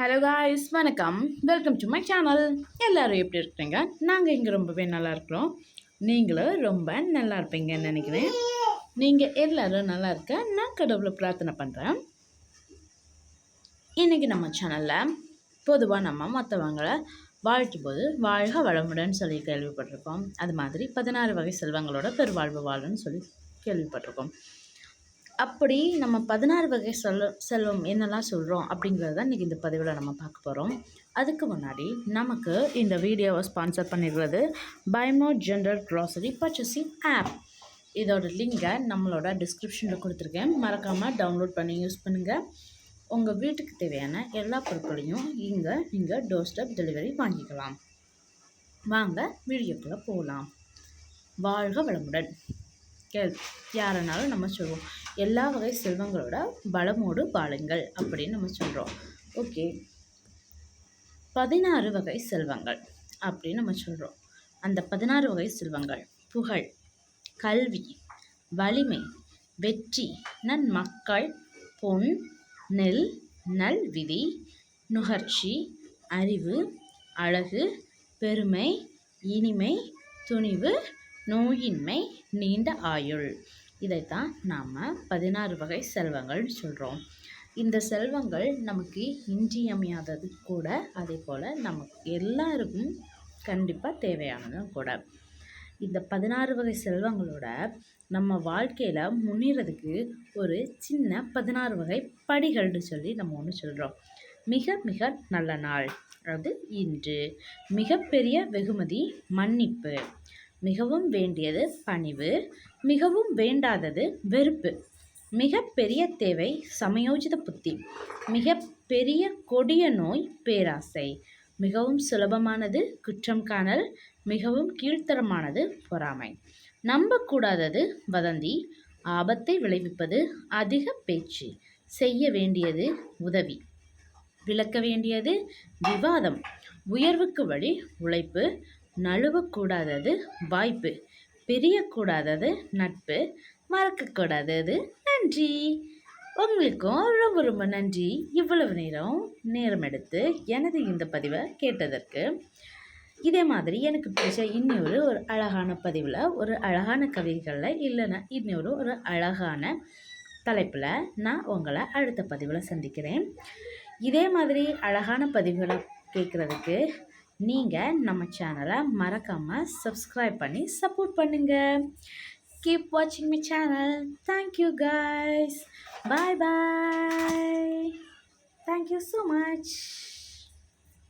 Hello guys வணக்கம். Welcome to my channel எல்லோரும் எப்படி இருக்கிறீங்க? நாங்கள் இங்கே ரொம்பவே நல்லா இருக்கிறோம். நீங்களும் ரொம்ப நல்லா இருப்பீங்கன்னு நினைக்கிறேன். நீங்கள் எல்லோரும் நல்லா இருக்க நான் கடவுளை பிரார்த்தனை பண்ணுறேன் இன்றைக்கி நம்ம சேனலில் பொதுவாக நம்ம மற்றவங்களை வாழ்த்தும் போது வாழ்க வளமுடன் சொல்லி கேள்விப்பட்டிருக்கோம். அது மாதிரி பதினாறு வகை செல்வங்களோட பெருவாழ்வு வாழும்னு சொல்லி கேள்விப்பட்டிருக்கோம். அப்படி நம்ம பதினாறு வகை செல்வ செல்வம் என்னெல்லாம் சொல்கிறோம் அப்படிங்கிறது தான் இன்றைக்கி இந்த பதிவில் நம்ம பார்க்க போகிறோம் அதுக்கு முன்னாடி நமக்கு இந்த வீடியோவை ஸ்பான்சர் பண்ணிடுறது பைமோ ஜென்ரல் க்ராசரி பர்ச்சேசிங் ஆப் இதோட லிங்கை நம்மளோட டிஸ்கிரிப்ஷனில் கொடுத்துருக்கேன். மறக்காமல் டவுன்லோட் பண்ணி யூஸ் பண்ணுங்கள் உங்கள் வீட்டுக்கு தேவையான எல்லா பொருட்களையும் இங்கே நீங்கள் டோர் ஸ்டெப் டெலிவரி வாங்கிக்கலாம். வாங்க வீடியோக்குள்ளே போகலாம் வாழ்க வளமுடன். கேள் யாருனாலும் நம்ம சொல்லுவோம் எல்லா வகை செல்வங்களோட பலமோடு வாழுங்கள் அப்படின்னு நம்ம சொல்கிறோம் ஓகே. பதினாறு வகை செல்வங்கள் அப்படின்னு நம்ம சொல்கிறோம் அந்த பதினாறு வகை செல்வங்கள் புகழ் கல்வி வலிமை வெற்றி நன்மக்கள் பொன் நெல் நல் விதி நுகர்ச்சி அறிவு அழகு பெருமை இனிமை துணிவு நோயின்மை நீண்ட ஆயுள். இதைத்தான் நாம் பதினாறு வகை செல்வங்கள்னு சொல்கிறோம் இந்த செல்வங்கள் நமக்கு இன்றியமையாதது கூட அதே போல் நமக்கு எல்லாருக்கும் கண்டிப்பாக தேவையானதும் கூட. இந்த பதினாறு வகை செல்வங்களோட நம்ம வாழ்க்கையில் முன்னேறதுக்கு ஒரு சின்ன பதினாறு வகை படிகள்னு சொல்லி நம்ம ஒன்று சொல்கிறோம் மிக மிக நல்ல நாள். அதாவது இன்று. மிகப்பெரிய வெகுமதி மன்னிப்பு. மிகவும் வேண்டியது பணிவு மிகவும் வேண்டாதது வெறுப்பு. மிக பெரிய தேவை சமயோஜித புத்தி. மிக பெரிய கொடிய நோய் பேராசை. மிகவும் சுலபமானது குற்றம் காணல் மிகவும் கீழ்த்தரமானது பொறாமை. நம்பக்கூடாதது வதந்தி. ஆபத்தை விளைவிப்பது அதிக பேச்சு. செய்ய வேண்டியது உதவி. விளக்க வேண்டியது விவாதம். உயர்வுக்கு வழி உழைப்பு. நழுவக்கூடாதது வாய்ப்பு. பிரியக்கூடாதது நட்பு. மறக்கக்கூடாதது நன்றி. உங்களுக்கும் ரொம்ப ரொம்ப நன்றி. இவ்வளவு நேரம் நேரம் எடுத்து எனது இந்த பதிவை கேட்டதற்கு. இதே மாதிரி எனக்கு பிடிச்ச இன்னொரு ஒரு அழகான பதிவில் ஒரு அழகான கவிதைகளில் இல்லைன்னா இன்னொரு ஒரு அழகான தலைப்பில் நான் உங்களை அடுத்த பதிவில் சந்திக்கிறேன். இதே மாதிரி அழகான பதிவுகளை கேட்குறதுக்கு நீங்கள் நம்ம சேனலை மறக்காமல் சப்ஸ்கிரைப் பண்ணி சப்போர்ட் பண்ணுங்கள் கீப் வாட்சிங் my channel thank you guys bye bye thank you so much